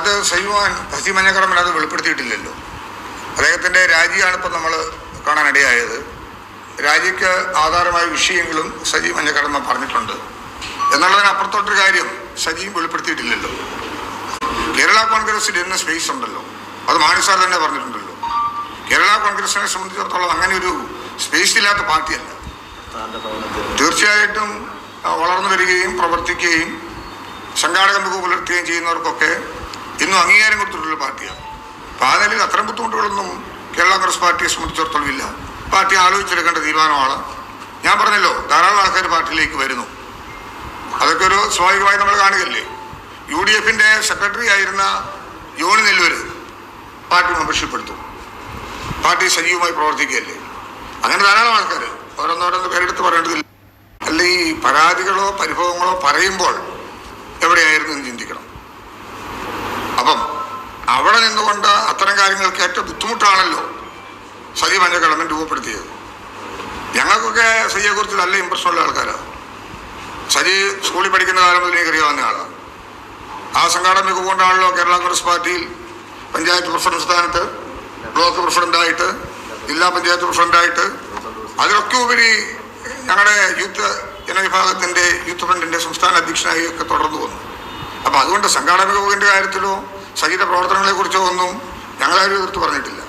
അത് സൈവാൻ ഹസി മഞ്ഞക്കടമ്പൻ അത് വെളിപ്പെടുത്തിയിട്ടില്ലല്ലോ. അദ്ദേഹത്തിന്റെ രാജിയാണ് ഇപ്പം നമ്മൾ കാണാനിടയായത്. രാജിക്ക് ആധാരമായ വിഷയങ്ങളും സജി മഞ്ഞക്കടമ്പ പറഞ്ഞിട്ടുണ്ട്. എന്നുള്ളതിനപ്പുറത്തോട്ടൊരു കാര്യം സജിയും വെളിപ്പെടുത്തിയിട്ടില്ലല്ലോ. കേരള കോൺഗ്രസിൽ ഇന്ന് സ്പേസ് ഉണ്ടല്ലോ. അത് മാണിസാർ തന്നെ പറഞ്ഞിട്ടുണ്ടല്ലോ. കേരള കോൺഗ്രസിനെ സംബന്ധിച്ചിടത്തോളം അങ്ങനെ ഒരു സ്പേസ് ഇല്ലാത്ത പാർട്ടിയല്ല. തീർച്ചയായിട്ടും വളർന്നു വരികയും പ്രവർത്തിക്കുകയും സംഘാടക മികവ് പുലർത്തുകയും ചെയ്യുന്നവർക്കൊക്കെ ഇന്നും അംഗീകാരം കൊടുത്തിട്ടുള്ള പാർട്ടിയാണ്. അപ്പം ആ നിലയിൽ അത്തരം ബുദ്ധിമുട്ടുകളൊന്നും കേരള കോൺഗ്രസ് പാർട്ടിയെ സംബന്ധിച്ചിടത്തോളം ഇല്ല പാർട്ടി ആലോചിച്ചെടുക്കേണ്ട തീരുമാനമാണ് ഞാൻ പറഞ്ഞല്ലോ ധാരാളം ആൾക്കാർ പാർട്ടിയിലേക്ക് വരുന്നു. അതൊക്കെ ഒരു സ്വാഭാവികമായി നമ്മൾ കാണുകയല്ലേ? യു ഡി എഫിന്റെ സെക്രട്ടറി ആയിരുന്ന യോണി നെല്ലൂര് പാർട്ടി മെമ്പർഷിപ്പ് എടുത്തു പാർട്ടി സജീവമായി പ്രവർത്തിക്കുകയല്ലേ? അങ്ങനെ ധാരാളം ആൾക്കാർ ഓരോന്നോരോന്ന് പേരെടുത്ത് പറയേണ്ടതില്ല. അല്ല ഈ പരാതികളോ പരിഭവങ്ങളോ പറയുമ്പോൾ എവിടെയായിരുന്നു എന്ന് ചിന്തിക്കണം. അപ്പം അവിടെ നിന്നുകൊണ്ട് അത്തരം കാര്യങ്ങൾക്ക് ഏറ്റവും ബുദ്ധിമുട്ടാണല്ലോ സജി മഞ്ഞ ഗവൺമെന്റ് രൂപപ്പെടുത്തിയത്. ഞങ്ങൾക്കൊക്കെ സജിയെ കുറിച്ച് നല്ല ഇമ്പ്രഷനുള്ള ആൾക്കാരാണ് സജി സ്കൂളിൽ പഠിക്കുന്ന കാലം മുതൽ എനിക്കറിയാവുന്ന ആളാണ് ആ സംഘാടന മികവ് കൊണ്ടാണല്ലോ കേരള കോൺഗ്രസ് പാർട്ടിയിൽ പഞ്ചായത്ത് പ്രസിഡന്റ് സ്ഥാനത്ത് ബ്ലോക്ക് പ്രസിഡന്റായിട്ട് ജില്ലാ പഞ്ചായത്ത് പ്രസിഡന്റായിട്ട്. അതിലൊക്കെ ഉപരി ഞങ്ങളുടെ യൂത്ത് ജനവിഭാഗത്തിന്റെ യൂത്ത് ഫ്രണ്ടിന്റെ സംസ്ഥാന അധ്യക്ഷനായി ഒക്കെ തുടർന്നു. അതുകൊണ്ട് സംഘാടക വകുപ്പിന്റെ കാര്യത്തിലോ സംഗീത പ്രവർത്തനങ്ങളെ കുറിച്ചോ ഒന്നും ഞങ്ങളാരും എതിർത്ത് പറഞ്ഞിട്ടില്ല.